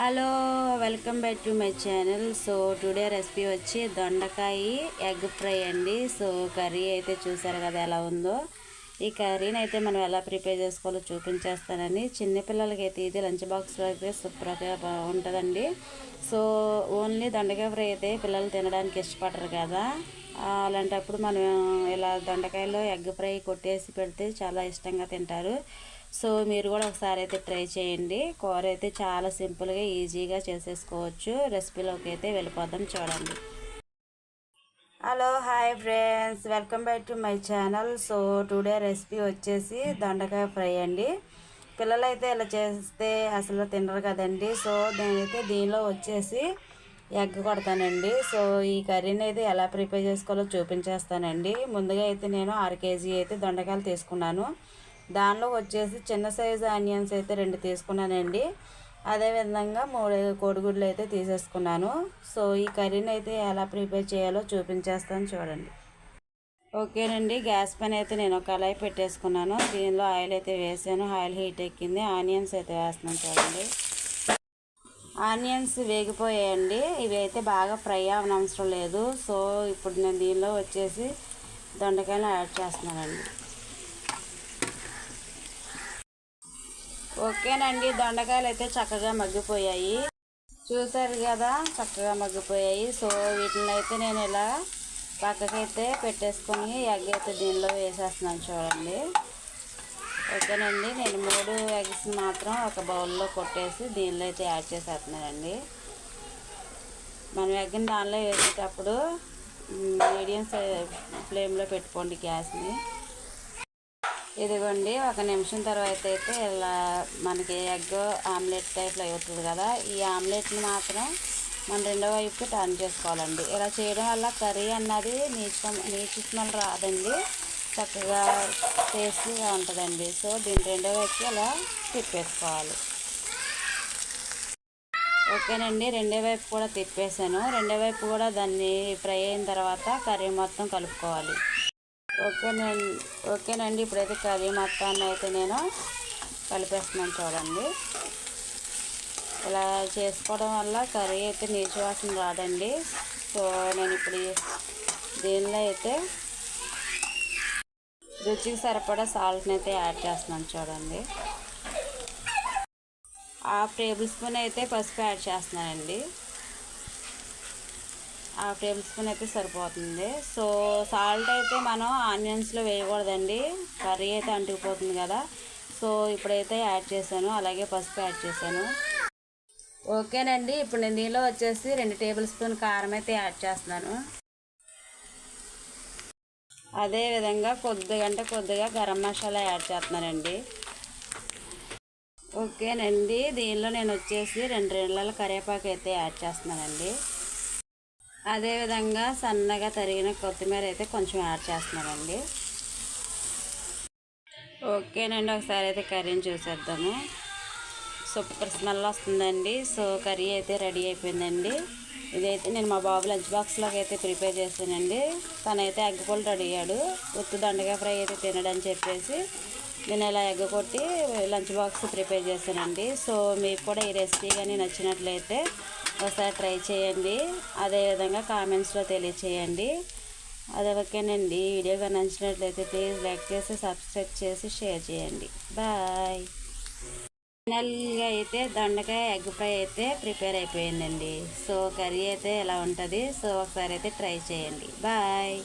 Hello welcome back to my channel. So today recipe వచ్చి దొండకాయ egg fry అండి. So curry అయితే చూసారు కదా ఎలా ఉందో. ఈ కర్రీని అయితే మనం ఎలా ప్రిపేర్ చేసుకోవాలో చూపించేస్తానని చిన్నపిల్లలకి అయితే ఇది లంచ్ బాక్స్లో అయితే సూపర్గా ఉంటుందండి సో ఓన్లీ దొండకాయ ఫ్రై అయితే పిల్లలు తినడానికి ఇష్టపడరు కదా. అలాంటప్పుడు మనం ఇలా దొండకాయలో ఎగ్ ఫ్రై కొట్టేసి పెడితే చాలా ఇష్టంగా తింటారు. సో మీరు కూడా ఒకసారి అయితే ట్రై చేయండి. కూర అయితే చాలా సింపుల్గా ఈజీగా చేసేసుకోవచ్చు. రెసిపీలోకి అయితే వెళ్ళిపోదాం చూడండి. Hello hi friends. Welcome back to my channel. So today recipe వచ్చేసి దొండకాయ ఫ్రై అండి. పిల్లలు అయితే ఇలా చేస్తే అసలు తినరు కదండి. సో నేనైతే దీనిలో వచ్చేసి ఎగ్ కొడతానండి. సో ఈ కర్రీని అయితే ఎలా ప్రిపేర్ చేసుకోవాలో చూపించేస్తానండి. ముందుగా అయితే నేను ఆరు కేజీ అయితే దొండకాయలు తీసుకున్నాను. దానిలో వచ్చేసి చిన్న సైజు ఆనియన్స్ అయితే రెండు తీసుకున్నానండి. అదేవిధంగా మూడు కోడిగుడ్లు అయితే తీసేసుకున్నాను. సో ఈ కర్రీని అయితే ఎలా ప్రిపేర్ చేయాలో చూపించేస్తాను చూడండి. ఓకేనండి గ్యాస్ పైన అయితే నేను ఒక కళాయి పెట్టేసుకున్నాను. దీనిలో ఆయిల్ అయితే వేసాను. ఆయిల్ హీట్ ఎక్కింది. ఆనియన్స్ అయితే వేస్తున్నాను చూడండి. ఆనియన్స్ వేగిపోయాయండి. ఇవి అయితే బాగా ఫ్రై అవనవసరం లేదు. సో ఇప్పుడు నేను దీనిలో వచ్చేసి దొండకాయలు యాడ్ చేస్తున్నానండి. ఓకేనండి. దొండకాయలు అయితే చక్కగా మగ్గిపోయాయి. చూసారు కదా చక్కగా మగ్గిపోయాయి. సో వీటిని అయితే నేను ఇలా పక్కకైతే పెట్టేసుకొని ఎగ్ అయితే దీనిలో వేసేస్తున్నాను చూడండి. ఓకేనండి. నేను మూడు ఎగ్స్ మాత్రం ఒక బౌల్లో కొట్టేసి దీనిలో అయితే యాడ్ చేసేస్తున్నానండి. మనం ఎగ్ని దానిలో వేసేటప్పుడు మీడియం ఫ్లేమ్లో పెట్టుకోండి గ్యాస్ని. ఇదిగోండి ఒక నిమిషం తర్వాత అయితే ఇలా మనకి ఎగ్ ఆమ్లెట్ టైప్లో అవుతుంది కదా. ఈ ఆమ్లెట్ని మాత్రం మన రెండో వైపుకి టర్న్ చేసుకోవాలండి. ఇలా చేయడం వల్ల కర్రీ అన్నది నీచు నీచు స్మెల్ రాదండి. చక్కగా టేస్టీగా ఉంటుందండి. సో దీని రెండో వైపుకి ఇలా తిప్పేసుకోవాలి. ఓకేనండి రెండో వైపు కూడా తిప్పేసాను రెండో వైపు కూడా దాన్ని ఫ్రై అయిన తర్వాత కర్రీ మొత్తం కలుపుకోవాలి. ఓకేనండి ఓకేనండి. ఇప్పుడైతే కర్రీ మొత్తాన్ని అయితే నేను కలిపేస్తున్నాను చూడండి. ఇలా చేసుకోవడం వల్ల కర్రీ అయితే నీచు వాసన రాదండి. సో నేను ఇప్పుడు దీనిలో అయితే రుచికి సరిపడా సాల్ట్ని అయితే యాడ్ చేస్తున్నాను చూడండి. హాఫ్ టేబుల్ స్పూన్ అయితే పసుపు యాడ్ చేస్తున్నానండి. హాఫ్ టేబుల్ స్పూన్ అయితే సరిపోతుంది. సో సాల్ట్ అయితే మనం ఆనియన్స్లో వేయకూడదండి. కర్రీ అయితే అంటుకుపోతుంది కదా. సో ఇప్పుడైతే యాడ్ చేశాను. అలాగే పసుపు యాడ్ చేశాను. ఓకేనండి. ఇప్పుడు నేను దీనిలో వచ్చేసి రెండు టేబుల్ స్పూన్ కారం అయితే యాడ్ చేస్తున్నాను. అదేవిధంగా కొద్దిగా అంటే కొద్దిగా గరం మసాలా యాడ్ చేస్తున్నానండి. ఓకేనండి. దీనిలో నేను వచ్చేసి రెండు రెండుల కరివేపాకు అయితే యాడ్ చేస్తున్నానండి. అదేవిధంగా సన్నగా తరిగిన కొత్తిమీర అయితే కొంచెం యాడ్ చేస్తున్నారండి ఓకేనండి ఒకసారి అయితే కర్రీని చూసేద్దాము. సూపర్ స్మెల్ వస్తుందండి. సో కర్రీ అయితే రెడీ అయిపోయిందండి. ఇదైతే నేను మా బాబు లంచ్ బాక్స్లోకి అయితే ప్రిపేర్ చేశానండి. తనైతే ఎగ్ పూలు రెడీ అయ్యాడు. ఉత్తు దండగా ఫ్రై అయితే తినడని చెప్పేసి నేను ఇలా ఎగ్ కొట్టి లంచ్ బాక్స్ ప్రిపేర్ చేశానండి. సో మీకు కూడా ఈ రెసిపీ కానీ నచ్చినట్లయితే ఒకసారి ట్రై చేయండి. అదేవిధంగా కామెంట్స్లో తెలియచేయండి. అది ఓకేనండి. వీడియో కానీ నచ్చినట్లయితే ప్లీజ్ లైక్ చేసి సబ్స్క్రైబ్ చేసి షేర్ చేయండి. బాయ్. ఫైనల్గా అయితే దొండకాయ ఎగ్ ఫ్రై అయితే ప్రిపేర్ అయిపోయిందండి. సో కర్రీ అయితే ఎలా ఉంటుంది? సో ఒకసారి అయితే ట్రై చేయండి. బాయ్.